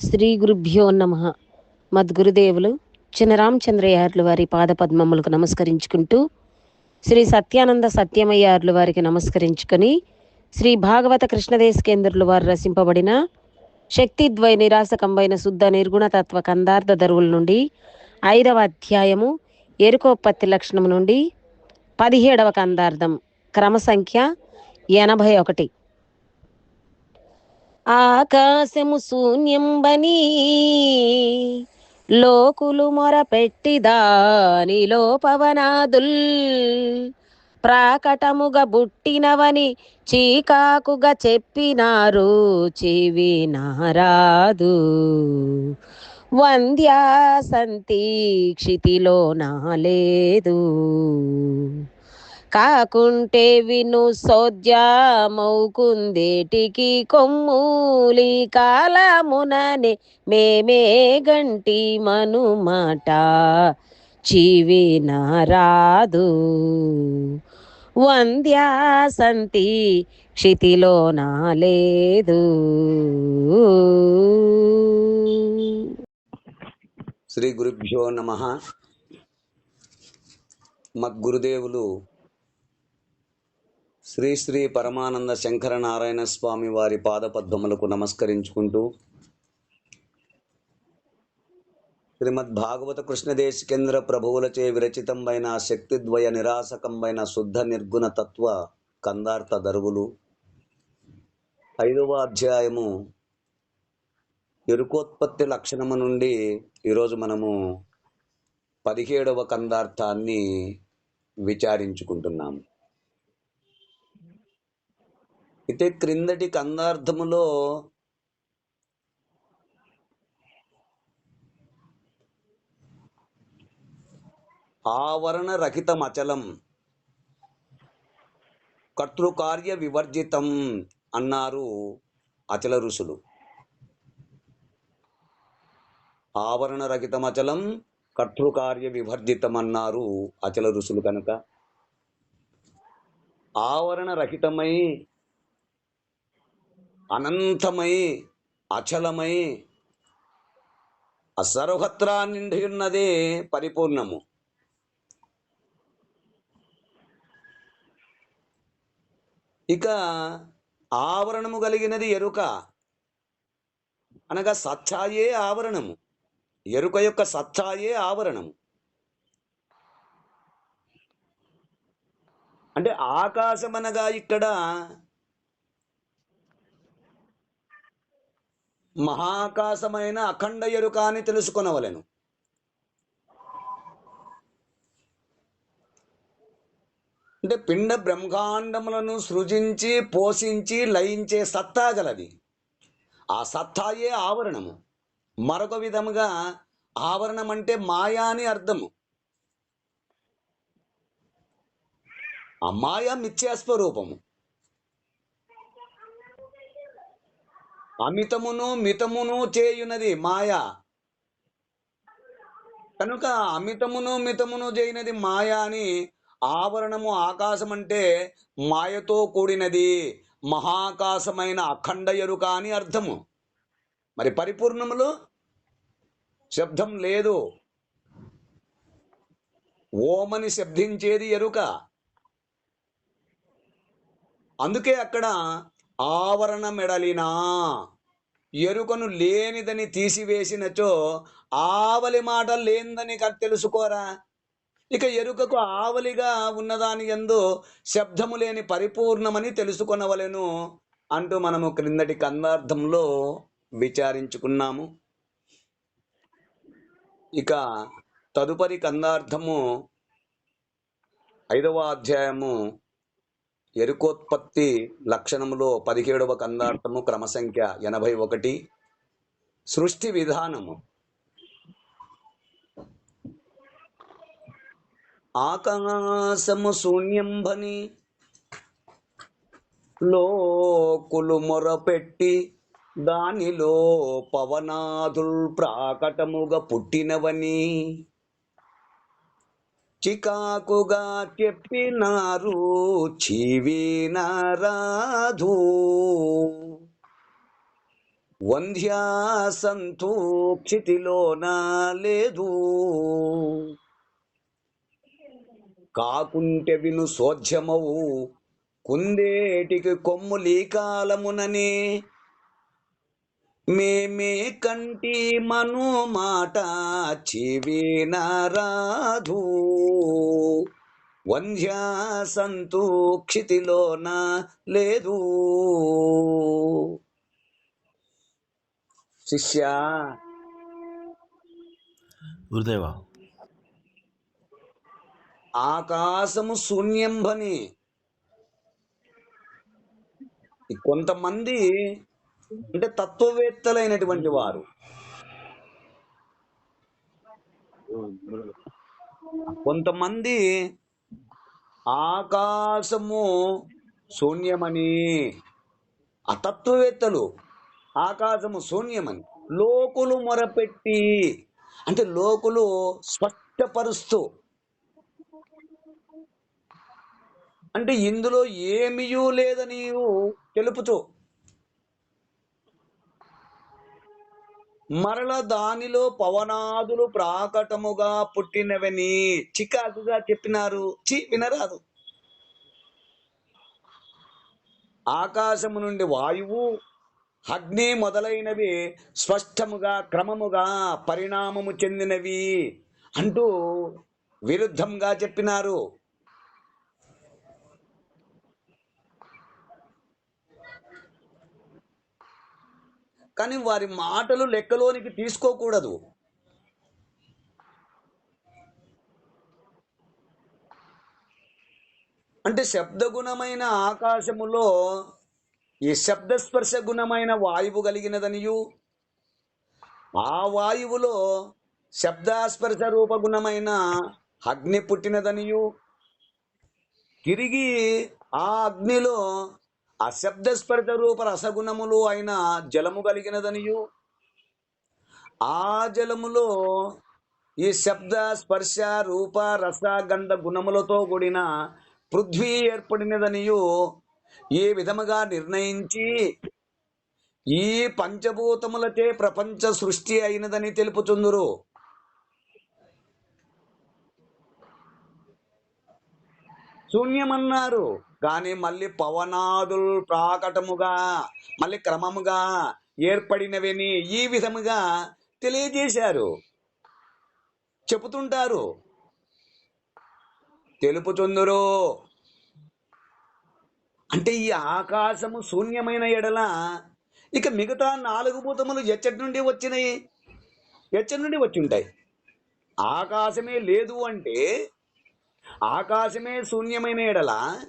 శ్రీ గురుభ్యో నమ. మద్గురుదేవులు చినరామచంద్రయార్లు వారి పాదపద్మములకు నమస్కరించుకుంటూ శ్రీ సత్యానంద సత్యమయ్యార్లు వారికి నమస్కరించుకొని శ్రీ భాగవత కృష్ణదేశకేంద్రులు వారు రచింపబడిన శక్తిద్వయ నిరాసకంబైన శుద్ధ నిర్గుణతత్వ కందార్థ దరువుల నుండి ఐదవ అధ్యాయము ఎరుకోత్పత్తి లక్షణము నుండి పదిహేడవ కందార్థం క్రమ సంఖ్య ఎనభై ఒకటి. ఆకాశము శూన్యంబని లోకులు మొరపెట్టి దానిలో పవనాదుల్. ప్రాకటముగా బుట్టినవని చీకాకుగా చెప్పినారు చెవి నారాదు. వంద్యా క్షితిలో నాలేదు. కాకుంటే విను సోద్యామౌకుందేటికి కొమ్ములి కాలముననే మేమే గంటి మనుమాట. చివిన రాదు వంద్యాసంతి క్షితిలో నాలేదు. శ్రీ గురుభ్యో నమ. మద్గురుదేవులు శ్రీ శ్రీ పరమానంద శంకర నారాయణ స్వామి వారి పాదపద్మములకు నమస్కరించుకుంటూ శ్రీమద్ భాగవత కృష్ణదేశికేంద్ర ప్రభువులచే విరచితమైన శక్తిద్వయ నిరాసకమైన శుద్ధ నిర్గుణ తత్వ కందార్థ దరువులు. ఐదవ అధ్యాయము ఎరుకోత్పత్తి లక్షణము నుండి ఈరోజు మనము పదిహేడవ కందార్థాన్ని విచారించుకుంటున్నాము. అయితే క్రిందటి కందార్థములో ఆవరణ రహితం అచలం. కర్తృకార్య వివర్జితం అన్నారు అచల ఋషులు. ఆవరణ రహితం అచలం కర్తృకార్య వివర్జితం అన్నారు అచల ఋషులు కనుక. ఆవరణ రహితమై అనంతమై అచలమై అసర్వత్రా నిండి ఉన్నదే పరిపూర్ణము. ఇక ఆవరణము కలిగినది ఎరుక. అనగా సచ్చాయే ఆవరణము. ఎరుక యొక్క సత్యాయే ఆవరణము. అంటే ఆకాశం అనగా ఇక్కడ మహాకాశమైన అఖండ ఎరుక అని తెలుసుకొనవలెను. అంటే పిండ బ్రహ్మాండములను సృజించి పోషించి లయించే సత్తా గలది. ఆ సత్తాయే ఆవరణము. మరొక విధముగా ఆవరణం అంటే మాయా అని అర్థము. ఆ మాయ మిథ్యాస్వరూపము. అమితమును మితమును చేయునది మాయ. కనుక అమితమును మితమును చేయనది మాయ అని ఆవరణము ఆకాశం అంటే మాయతో కూడినది. మహాకాశమైన అఖండ ఎరుక అని అర్థము. మరి పరిపూర్ణములు? శబ్దం లేదు. ఓమని శబ్దించేది ఎరుక. అందుకే అక్కడ ఆవరణ మెడలినా ఎరుకను లేనిదని తీసివేసినచో ఆవలి మాట లేనిదని తెలుసుకోరా? ఇక ఎరుకకు ఆవలిగా ఉన్నదాని ఎందు శబ్దము లేని పరిపూర్ణమని తెలుసుకొనవలెను అంటూ మనము క్రిందటి కందార్థంలో విచారించుకున్నాము. ఇక తదుపరి కందార్థము ఐదవ అధ్యాయము ఎరుకోత్పత్తి లక్షణములో పదిహేడవ కందార్థము క్రమసంఖ్య ఎనభై ఒకటి. సృష్టి విధానము. ఆకాశము శూన్యంభని లోకులు మొరపెట్టి దానిలో పవనాదుల్ ప్రాకటముగా పుట్టినవని. చికాకుగా చెప్పినారు చీవినారాధు. వంధ్యా వంధ్యాసంతూక్షితిలోన క్షితిలోన లేదు. కాకుంటే విను సోధ్యమవు కుందేటికి కొమ్ములీ కాలముననే మేమే కంటి మను మాట చెవినరాధు వంధ్యా సంతు క్షితిలోన లేదు. శిష్య. గురుదేవా. ఆకాశము శూన్యం భని కొంతమంది అంటే తత్వవేత్తలైనటువంటి వారు. కొంతమంది ఆకాశము శూన్యమని. అతత్వవేత్తలు ఆకాశము శూన్యమని. లోకులు మొరపెట్టి. అంటే లోకులు స్పష్టపరుస్తూ. అంటే ఇందులో ఏమీ లేదని తెలుపుతూ. మరల దానిలో పవనాదులు ప్రాకటముగా పుట్టినవని చికాకుగా చెప్పినారు. చి వినరాదు. ఆకాశము నుండి వాయువు అగ్ని మొదలైనవి స్పష్టముగా క్రమముగా పరిణామము చెందినవి అంటూ విరుద్ధంగా చెప్పినారు. కానీ వారి మాటలు లెక్కలోనికి తీసుకోకూడదు. అంటే శబ్దగుణమైన ఆకాశములో ఈ శబ్దస్పర్శ గుణమైన వాయువు కలిగినదనియు. ఆ వాయువులో శబ్దాస్పర్శ రూపగుణమైన అగ్ని పుట్టినదనియు. తిరిగి ఆ అగ్నిలో అశబ్దస్పరిత రూప రసగుణములు అయిన జలము కలిగినదనియు. ఆ జలములో ఈ శబ్ద స్పర్శ రూప రస గంధ గుణములతో కూడిన పృథ్వీ ఏర్పడినదనియు ఈ విధముగా నిర్ణయించి ఈ పంచభూతములచే ప్రపంచ సృష్టి అయినదని తెలుపుచుందురు. శూన్యమన్నారు. కానీ మళ్ళీ పవనాదుల్ ప్రాకటముగా మళ్ళీ క్రమముగా ఏర్పడినవని ఈ విధముగా తెలియజేశారు. చెబుతుంటారు. తెలుపుతుందరు. అంటే ఈ ఆకాశము శూన్యమైన ఎడల ఇక మిగతా నాలుగు భూతములు ఎచ్చటి నుండి వచ్చినాయి. ఎచ్చటి నుండి వచ్చి ఉంటాయి ఆకాశమే లేదు అంటే ఆకాశమే శూన్యమైన ఎడల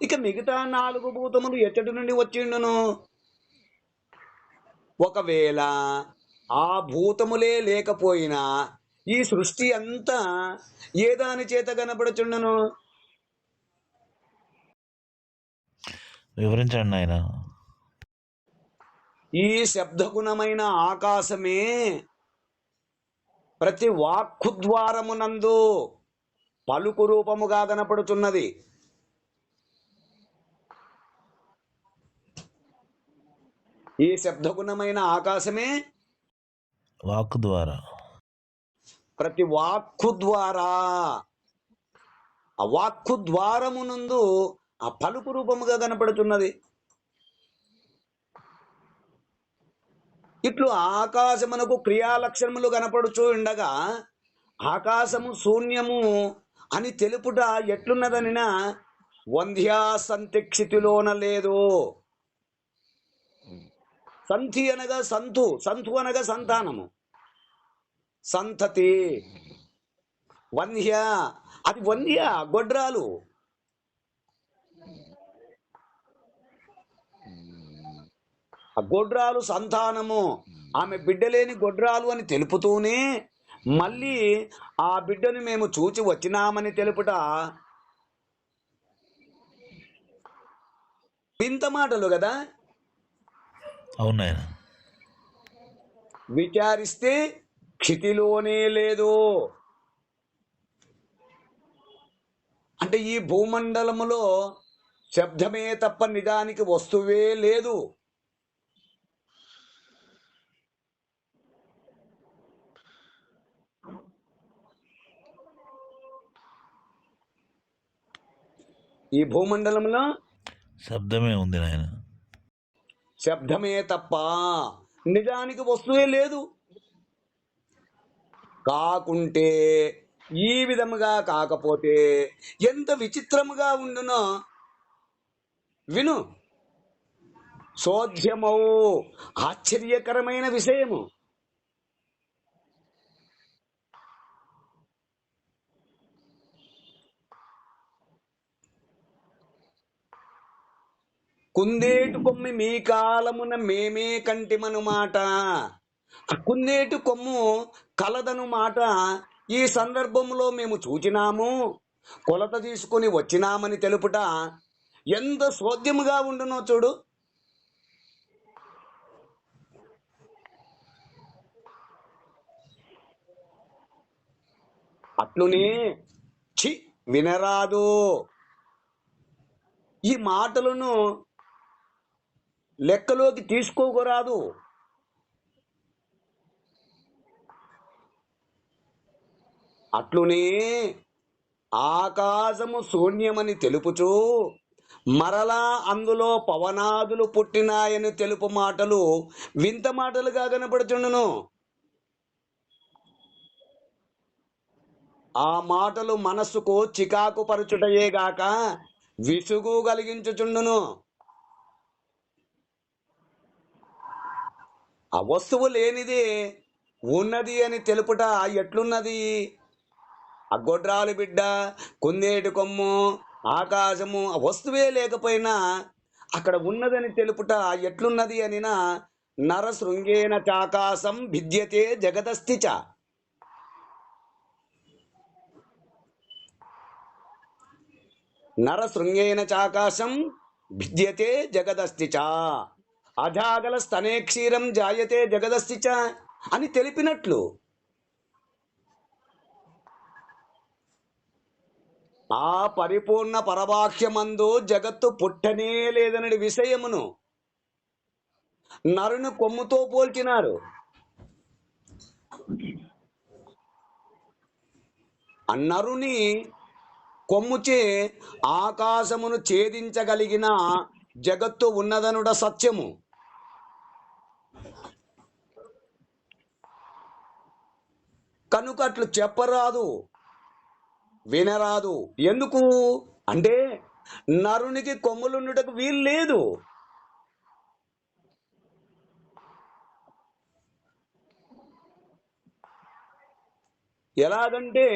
ఇక మిగతా నాలుగు భూతములు ఎచ్చటి నుండి వచ్చిండును. ఒకవేళ ఆ భూతములే లేకపోయినా ఈ సృష్టి అంతా ఏ దాని చేత కనపడుచుండను వివరించండి ఆయన ఈ శబ్దగుణమైన ఆకాశమే ప్రతి వాక్కు ద్వారమునందు పలుకు రూపముగా కనపడుతున్నది ఈ శబ్దగుణమైన ఆకాశమే వాక్ ద్వారా. ప్రతి వాక్కు ద్వారా. ఆ వాక్కు ద్వారమునందు ఆ పలుకు రూపముగా కనపడుతున్నది. ఇట్లు ఆకాశమునకు క్రియాలక్షణములు కనపడుచు ఉండగా ఆకాశము శూన్యము అని తెలుపుట ఎట్లున్నదనినా వంధ్యా సంతిక్షితిలోన లేదు. సంధి అనగా సంతు సంతు అనగా సంతానము. సంతతి. వంధ్య అది వంధ్య గొడ్రాలు. గొడ్రాలు సంతానము. ఆమె బిడ్డలేని గొడ్రాలు అని తెలుపుతూనే మళ్ళీ ఆ బిడ్డను మేము చూచి వచ్చినామని తెలుపుట. వింత మాటలు కదా అవును విచారిస్తే క్షితిలోనే లేదు. అంటే ఈ భూమండలములో శబ్దమే తప్ప నిజానికి వస్తువే లేదు. ఈ భూమండలంలో శబ్దమే ఉంది నాయన. శబ్దమే తప్ప నిజానికి వస్తువే లేదు. కాకుంటే ఈ విధముగా కాకపోతే ఎంత విచిత్రముగా ఉండునో విను. సోధ్యమవు ఆశ్చర్యకరమైన విషయము. కుందేటు కొమ్మి మీ కాలమున మేమే కంటిమను మాట కుందేటు కొమ్ము కలదను మాట. ఈ సందర్భంలో మేము చూచినాము కొలత తీసుకుని వచ్చినామని తెలుపుట ఎంత సోద్యముగా ఉండునో చూడు. అట్లునే చి వినరాదు. ఈ మాటలను లెక్కలోకి తీసుకోకరాదు. అట్లునే ఆకాశము శూన్యమని తెలుపుచూ మరలా అందులో పవనాదులు పుట్టినాయని తెలుపు మాటలు వింత మాటలుగా కనపడుచుండును. ఆ మాటలు మనస్సుకు చికాకు పరచుటయేగాక విసుగు కలిగించుచుండును. ఆ వస్తువు లేనిదే ఉన్నది అని తెలుపుట ఎట్లున్నది? ఆ గొడ్రాలు బిడ్డ కుందేటి కొమ్ము ఆకాశము ఆ వస్తువే లేకపోయినా అక్కడ ఉన్నదని తెలుపుట ఎట్లున్నది అనినా నరశృంగేన చాకాశం భిద్యతే జగదస్థిచ. చ నరశృంగేన చాకాశం భిద్యతే జగదస్థిచ. చ అజాగల స్తనే క్షీరం జాయతే జగదస్తి చ అని తెలిపినట్లు. ఆ పరిపూర్ణ పరవాక్యమందు జగత్తు పుట్టనే లేదనడి విషయమును నరుని కొమ్ముతో పోల్చినారు. నరుని కొమ్ముచే ఆకాశమును ఛేదించగలిగిన జగత్తు ఉన్నదనుడ సత్యము. కనుక అట్లు చెప్పరాదు వినరాదు. ఎందుకు? అంటే నరునికి కొమ్ములుండుటకు వీలు లేదు. ఎలాగంటే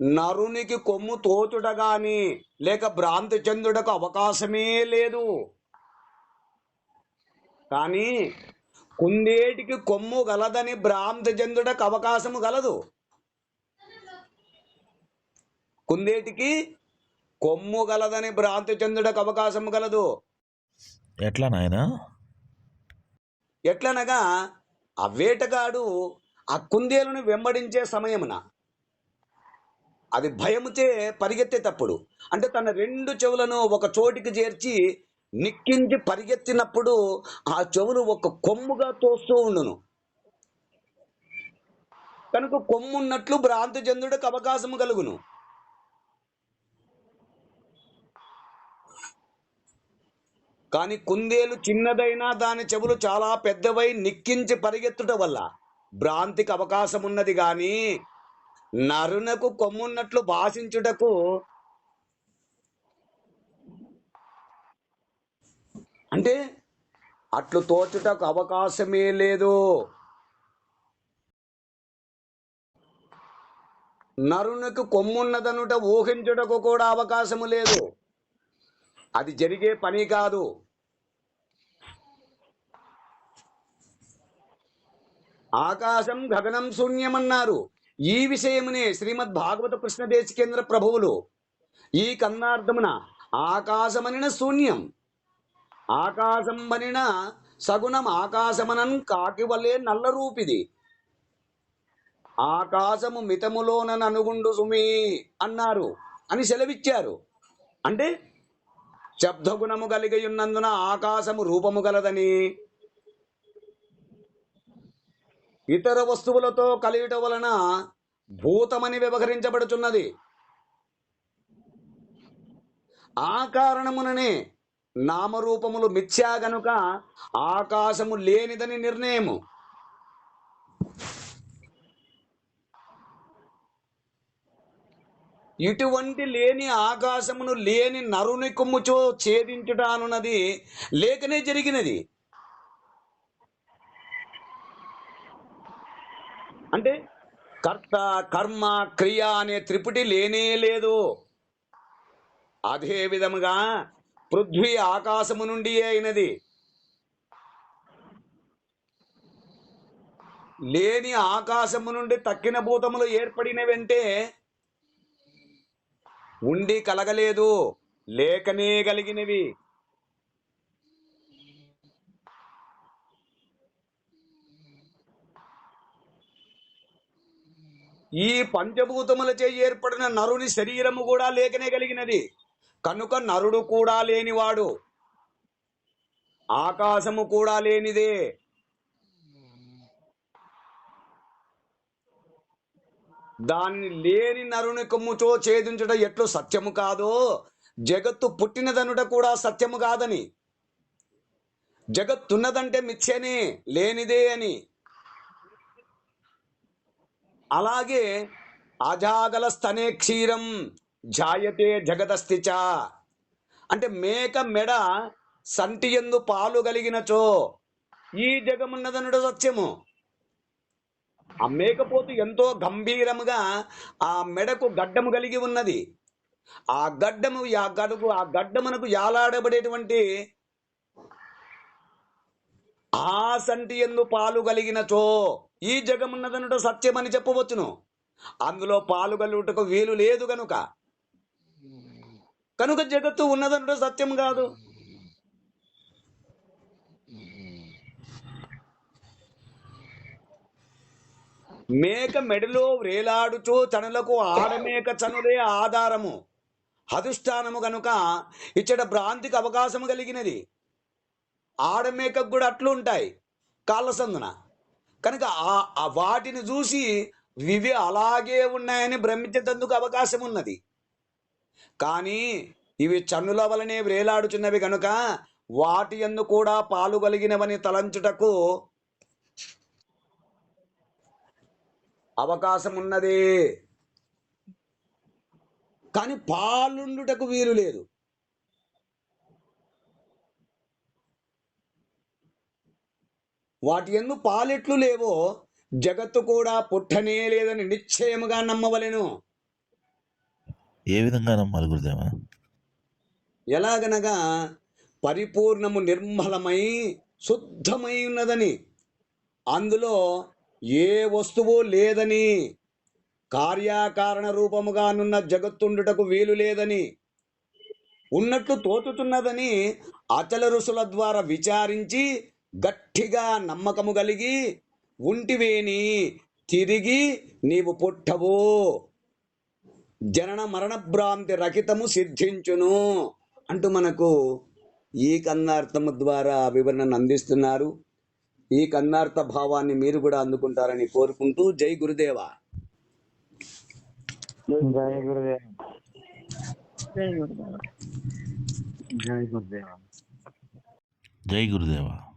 నరునికి కొమ్ము తోచుట గాని లేక భ్రాంతి చెందుటకు అవకాశమే లేదు. కానీ కుందేటికి కొమ్ము గలదని భ్రాంతి చెందుటకు అవకాశము గలదు. కుందేటికి కొమ్ము గలదని భ్రాంతి చెందుటకు అవకాశము గలదు. ఎట్లా నాయన? ఎట్లనగా ఆ వేటగాడు ఆ కుందేలును వెంబడించే సమయమున అది భయముచే పరిగెత్తేటప్పుడు అంటే తన రెండు చెవులను ఒక చోటికి చేర్చి నిక్కించి పరిగెత్తినప్పుడు ఆ చెవులు ఒక కొమ్ముగా తోస్తూ ఉండును. కనుక కొమ్మున్నట్లు భ్రాంతి చంద్రుడికి అవకాశము కలుగును. కానీ కుందేలు చిన్నదైనా దాని చెవులు చాలా పెద్దవై నిక్కించి పరిగెత్తుట వల్ల భ్రాంతికి అవకాశం ఉన్నది కానీ నరునకు కొమ్మున్నట్లు భాషించుటకు అంటే అట్లు తోచుటకు అవకాశమే లేదు. నరునకు కొమ్మున్నదనుట ఊహించుటకు కూడా అవకాశము లేదు. అది జరిగే పని కాదు. ఆకాశం గగనం శూన్యమన్నారు. ఈ విషయమునే శ్రీమద్ భాగవత కృష్ణ దేశికేంద్ర ప్రభువులు ఈ కన్నార్థమున ఆకాశమనిన శూన్యం ఆకాశంబనిన సగుణం ఆకాశమనన్ కాకివలే నల్ల రూపిది ఆకాశము మితములోనని అనుగుండు సుమి అన్నారు అని సెలవిచ్చారు. అంటే శబ్దగుణము కలిగి ఉన్నందున ఆకాశము రూపము గలదని ఇతర వస్తువులతో కలియుట వలన భూతమని వ్యవహరించబడుచున్నది. ఆ కారణముననే నామరూపములు మిథ్యా గనుక ఆకాశము లేనిదని నిర్ణయము. ఇటువంటి లేని ఆకాశమును లేని నరుని కొమ్ముచో ఛేదించుట అనున్నది లేకనే జరిగినది. అంటే కర్త కర్మ క్రియ అనే త్రిపుటి లేనే లేదు. అదే విధముగా పృథ్వీ ఆకాశము నుండి అయినది. లేని ఆకాశము నుండి తక్కిన భూతములు ఏర్పడినవంటే ఉండి కలగలేదు లేకనే కలిగినవి. ఈ పంచభూతములచే ఏర్పడిన నరుని శరీరము కూడా లేకనే కలిగినది. కనుక నరుడు కూడా లేనివాడు. ఆకాశము కూడా లేనిదే. దాన్ని లేని నరుని కొమ్ముతో ఛేదించడం ఎట్లు సత్యము కాదో? జగత్తు పుట్టినదనుట కూడా సత్యము కాదని. జగత్తున్నదంటే మిథ్యనే లేనిదే అని. అలాగే అజాగల స్తనే క్షీరం జాయతే జగదస్థిచ అంటే మేక మెడ సంటి ఎందు పాలు కలిగినచో ఈ జగమున్నదనుడు సత్యము. ఆ మేకపోతు ఎంతో గంభీరముగా ఆ మెడకు గడ్డము కలిగి ఉన్నది. ఆ గడ్డము ఆ గడుకు ఆ గడ్డమునకు యాలాడబడేటువంటి ఆ సంటి ఎందు పాలు కలిగినచో ఈ జగమున్నదనుట సత్యమని చెప్పవచ్చును. అందులో పాలుగలుటకు వీలు లేదు గనుక. కనుక జగత్తు ఉన్నదనుట సత్యం కాదు. మేక మెడలో వ్రేలాడుచు చనులకు ఆడమేక చనులే ఆధారము. అధిష్టానము గనుక ఇచ్చట భ్రాంతికి అవకాశము కలిగినది. ఆడమేకకు కూడా అట్లు ఉంటాయి. కాళ్ళ సందున. కనుక ఆ వాటిని చూసి ఇవి అలాగే ఉన్నాయని భ్రమించేటందుకు అవకాశం ఉన్నది. కానీ ఇవి చన్నుల వలనే వేలాడుచున్నవి కనుక వాటి ఎందు కూడా పాలు కలిగినవని తలంచుటకు అవకాశం ఉన్నది. కానీ పాలుండుటకు వీలు లేదు. వాటి ఎందు పాలెట్లు లేవో జగత్తు కూడా పుట్టనే లేదని నిశ్చయముగా నమ్మవలెను. ఏ విధంగా నమ్మాలి గురుదేవా? ఎలాగనగా పరిపూర్ణము నిర్మలమై శుద్ధమై ఉన్నదని. అందులో ఏ వస్తువు లేదని. కార్యాకారణ రూపముగా నున్న జగత్తుండుటకు వీలు లేదని. ఉన్నట్లు తోచుతున్నదని అచల ఋషుల ద్వారా విచారించి గట్టిగా నమ్మకము కలిగి ఉంటివేని తిరిగి నీవు పుట్టవు. జనన మరణ భ్రాంతి రహితము సిద్ధించును అంటూ మనకు ఈ కన్నార్థము ద్వారా వివరణను అందిస్తున్నారు. ఈ కన్నార్థ భావాన్ని మీరు కూడా అందుకుంటారని కోరుకుంటూ జై గురుదేవ జై గురుదేవ్. జై గురుదేవ. జై గురుదేవ్. జై గురుదేవా.